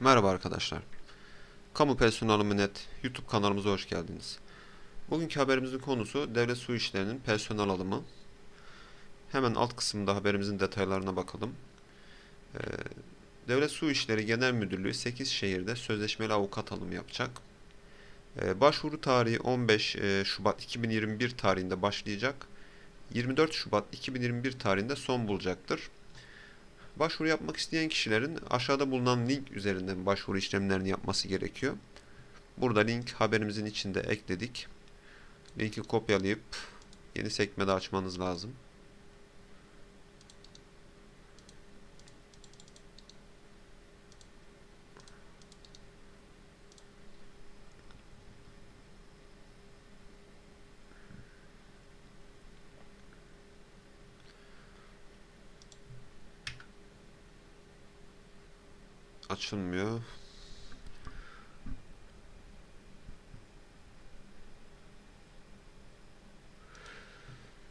Merhaba arkadaşlar. Kamu Personeli Net YouTube kanalımıza hoş geldiniz. Bugünkü haberimizin konusu devlet su işlerinin personel alımı. Hemen alt kısımda haberimizin detaylarına bakalım. Ee, devlet Su İşleri Genel Müdürlüğü 8 şehirde sözleşmeli avukat alımı yapacak. Ee, başvuru tarihi 15 e, Şubat 2021 tarihinde başlayacak. 24 Şubat 2021 tarihinde son bulacaktır. Başvuru yapmak isteyen kişilerin aşağıda bulunan link üzerinden başvuru işlemlerini yapması gerekiyor. Burada link haberimizin içinde ekledik. Linki kopyalayıp yeni sekmede açmanız lazım. Açılmıyor.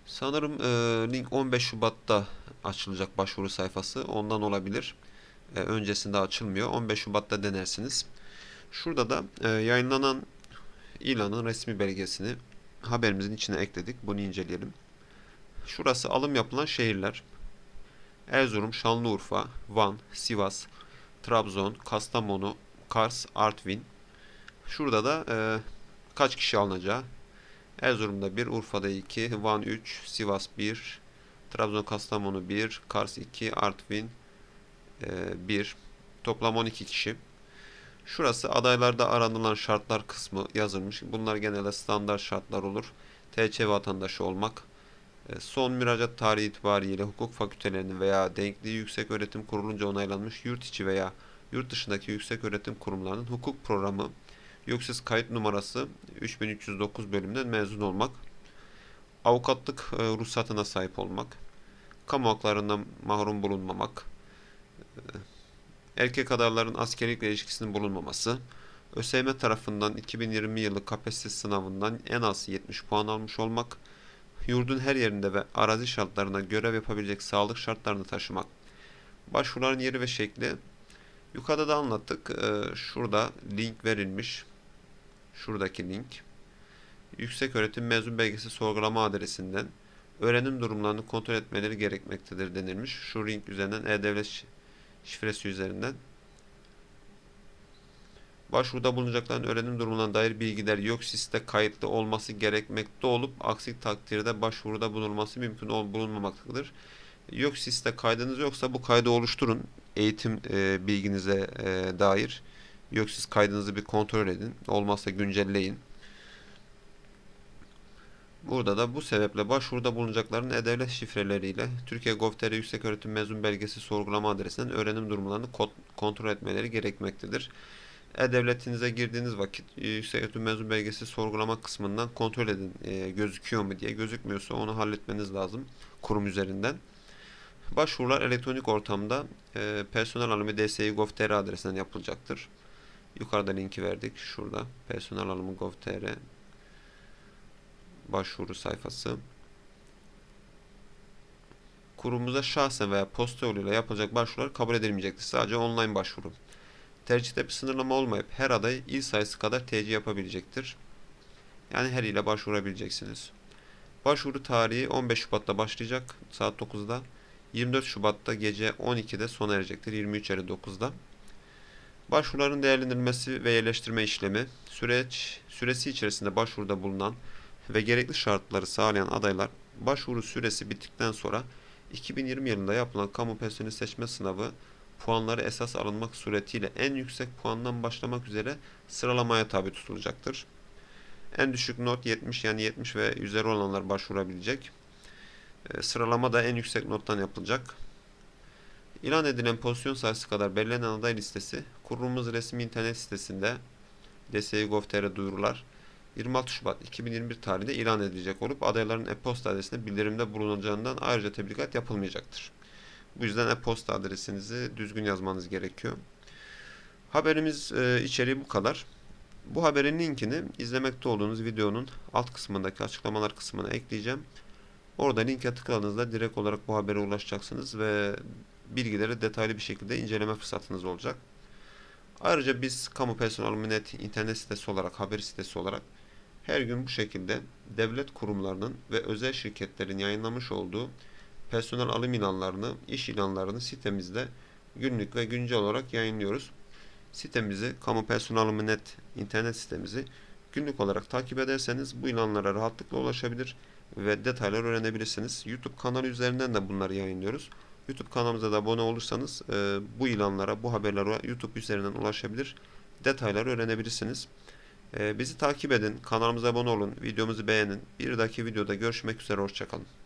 Sanırım e, link 15 Şubat'ta açılacak başvuru sayfası. Ondan olabilir. E, öncesinde açılmıyor. 15 Şubat'ta denersiniz. Şurada da e, yayınlanan ilanın resmi belgesini haberimizin içine ekledik. Bunu inceleyelim. Şurası alım yapılan şehirler. Erzurum, Şanlıurfa, Van, Sivas, Trabzon, Kastamonu, Kars, Artvin. Şurada da e, kaç kişi alınacağı. Erzurum'da 1, Urfa'da 2, Van 3, Sivas 1, Trabzon, Kastamonu 1, Kars 2, Artvin e, 1. Toplam 12 kişi. Şurası adaylarda aranılan şartlar kısmı yazılmış. Bunlar genelde standart şartlar olur. TC vatandaşı olmak, Son müracaat tarihi itibariyle hukuk fakültelerinin veya denkli yüksek öğretim kurulunca onaylanmış yurt içi veya yurt dışındaki yüksek öğretim kurumlarının hukuk programı yüksüz kayıt numarası 3309 bölümünden mezun olmak, avukatlık e, ruhsatına sahip olmak, kamu haklarından mahrum bulunmamak, e, erkek adayların askerlikle ilişkisinin bulunmaması, ÖSYM tarafından 2020 yılı KPSS sınavından en az 70 puan almış olmak, yurdun her yerinde ve arazi şartlarına görev yapabilecek sağlık şartlarını taşımak. Başvuruların yeri ve şekli yukarıda da anlattık. Ee, şurada link verilmiş. Şuradaki link. Yüksek öğretim mezun belgesi sorgulama adresinden öğrenim durumlarını kontrol etmeleri gerekmektedir denilmiş. Şu link üzerinden e-devlet şifresi üzerinden Başvuruda bulunacakların öğrenim durumuna dair bilgiler yok siste kayıtlı olması gerekmekte olup aksi takdirde başvuruda bulunması mümkün ol bulunmamaktadır. Yok siste kaydınız yoksa bu kaydı oluşturun. Eğitim e, bilginize e, dair. Yok siz kaydınızı bir kontrol edin. Olmazsa güncelleyin. Burada da bu sebeple başvuruda bulunacakların e-devlet şifreleriyle Türkiye Gov.tr Yükseköğretim Mezun Belgesi sorgulama adresinden öğrenim durumlarını kontrol etmeleri gerekmektedir. E-Devletinize girdiğiniz vakit e, Yükseköğretim Mezun Belgesi sorgulama kısmından kontrol edin e, gözüküyor mu diye. Gözükmüyorsa onu halletmeniz lazım kurum üzerinden. Başvurular elektronik ortamda e, personel alımı DSİ Gov.tr adresinden yapılacaktır. Yukarıda linki verdik. Şurada personel alımı Gov.tr başvuru sayfası. Kurumumuza şahsen veya posta yoluyla yapılacak başvurular kabul edilmeyecektir. Sadece online başvuru. Tercihte bir sınırlama olmayıp her aday il sayısı kadar TC yapabilecektir. Yani her ile başvurabileceksiniz. Başvuru tarihi 15 Şubat'ta başlayacak saat 9'da. 24 Şubat'ta gece 12'de sona erecektir 23.59'da. Başvuruların değerlendirilmesi ve yerleştirme işlemi süreç süresi içerisinde başvuruda bulunan ve gerekli şartları sağlayan adaylar başvuru süresi bittikten sonra 2020 yılında yapılan kamu personeli seçme sınavı puanları esas alınmak suretiyle en yüksek puandan başlamak üzere sıralamaya tabi tutulacaktır. En düşük not 70 yani 70 ve üzeri olanlar başvurabilecek. E, sıralama da en yüksek nottan yapılacak. İlan edilen pozisyon sayısı kadar belirlenen aday listesi kurumumuz resmi internet sitesinde DSİ.gov.tr duyurular 26 Şubat 2021 tarihinde ilan edilecek olup adayların e-posta adresine bildirimde bulunacağından ayrıca tebligat yapılmayacaktır. Bu yüzden e-posta adresinizi düzgün yazmanız gerekiyor. Haberimiz e, içeriği bu kadar. Bu haberin linkini izlemekte olduğunuz videonun alt kısmındaki açıklamalar kısmına ekleyeceğim. Orada linke tıkladığınızda direkt olarak bu habere ulaşacaksınız ve bilgileri detaylı bir şekilde inceleme fırsatınız olacak. Ayrıca biz Kamu Personel Net internet sitesi olarak, haber sitesi olarak her gün bu şekilde devlet kurumlarının ve özel şirketlerin yayınlamış olduğu personel alım ilanlarını, iş ilanlarını sitemizde günlük ve güncel olarak yayınlıyoruz. Sitemizi, Kamu Personel internet sitemizi günlük olarak takip ederseniz bu ilanlara rahatlıkla ulaşabilir ve detaylar öğrenebilirsiniz. YouTube kanalı üzerinden de bunları yayınlıyoruz. YouTube kanalımıza da abone olursanız e, bu ilanlara, bu haberlere YouTube üzerinden ulaşabilir, detayları öğrenebilirsiniz. E, bizi takip edin, kanalımıza abone olun, videomuzu beğenin. Bir dahaki videoda görüşmek üzere, hoşçakalın.